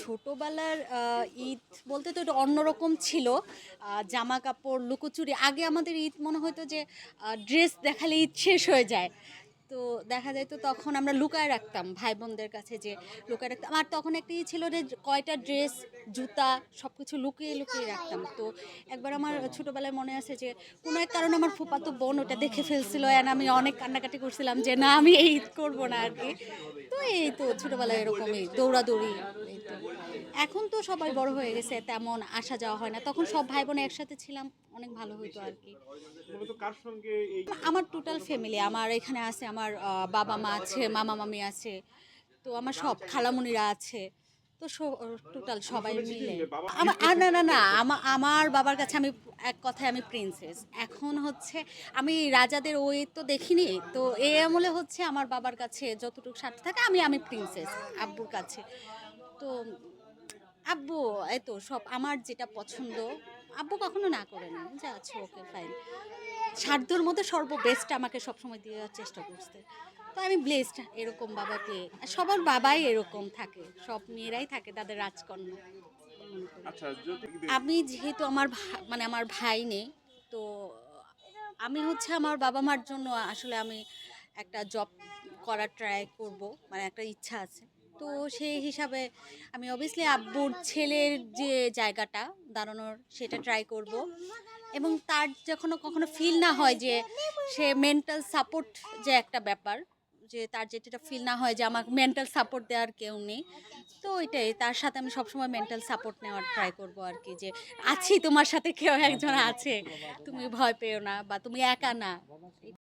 ছোটবেলার ঈদ বলতে তো এটা অন্যরকম ছিল। জামা কাপড় লুকোচুরি, আগে আমাদের ঈদ মনে হতো যে ড্রেস দেখালে ঈদ শেষ হয়ে যায়। তো দেখা যায় তো তখন আমরা লুকায় রাখতাম ভাই বোনদের কাছে যে লুকায় রাখতাম। আর তখন একটা ই ছিল যে, কয়টা ড্রেস, জুতা সব কিছু লুকিয়ে লুকিয়ে রাখতাম। তো একবার আমার ছোটোবেলায় মনে আছে যে, কোনো এক কারণে আমার ফুপাতো বোন ওটা দেখে ফেলছিল অ্যান্ড আমি অনেক কান্নাকাটি করছিলাম যে, না, আমি এই ঈদ করব না আর কি। তো এই তো ছোটোবেলায় এরকমই দৌড়াদৌড়ি এই তো। এখন তো সবাই বড় হয়ে গেছে তেমন আসা যাওয়া হয় না। তখন সব ভাই বোন একসাথে ছিলাম অনেক ভালো হইতো আর কি আমার টোটাল ফ্যামিলি আমার এখানে আছে আমার বাবা মা আছে মামা মামি আছে তো আমার সব খালামুনিরা আছে। তো টোটাল সবাই মিলে। আমার না না না আমা- আমার বাবার কাছে আমি এক কথায় আমি প্রিন্সেস এখন হচ্ছে আমি রাজাদের ওই তো দেখিনি তো এ আমলে হচ্ছে আমার বাবার কাছে যতটুকু স্বার্থ থাকে আমি আমি প্রিন্সেস আব্বুর কাছে। তো আব্বু এই তো সব আমার যেটা পছন্দ আব্বু কখনো না করে না যে আচ্ছা ওকে ফাইন সাধ্যর মধ্যে সর্ববেস্ট আমাকে সবসময় দেওয়ার চেষ্টা করছে। তো আমি ব্লেসড এরকম বাবা পেয়ে আর সবার বাবাই এরকম থাকে। সব মেয়েরাই থাকে তাদের রাজকন্যা। আচ্ছা যদি আমি যেহেতু আমার ভা- মানে আমার ভাই নেই তো আমি হচ্ছে আমার বাবা মার জন্য আসলে আমি একটা জব করার ট্রাই করব মানে একটা ইচ্ছা আছে। তো সেই হিসাবে আমি অবভিয়াসলি আব্বুর ছেলের যে জায়গাটা দাঁড়ানোর সেটা ট্রাই করব। এবং তার যখনও কখনো ফিল না হয় যে সে মেন্টাল সাপোর্ট যে একটা ব্যাপার যে তার যেটা ফিল না হয় যে আমার মেন্টাল সাপোর্ট দেওয়ার কেউ নেই। তো ওইটাই, তার সাথে আমি সবসময় মেন্টাল সাপোর্ট নেওয়ার ট্রাই করব আর কি যে, আছি তোমার সাথে কেউ একজন আছে, তুমি ভয় পেও না বা তুমি একা না।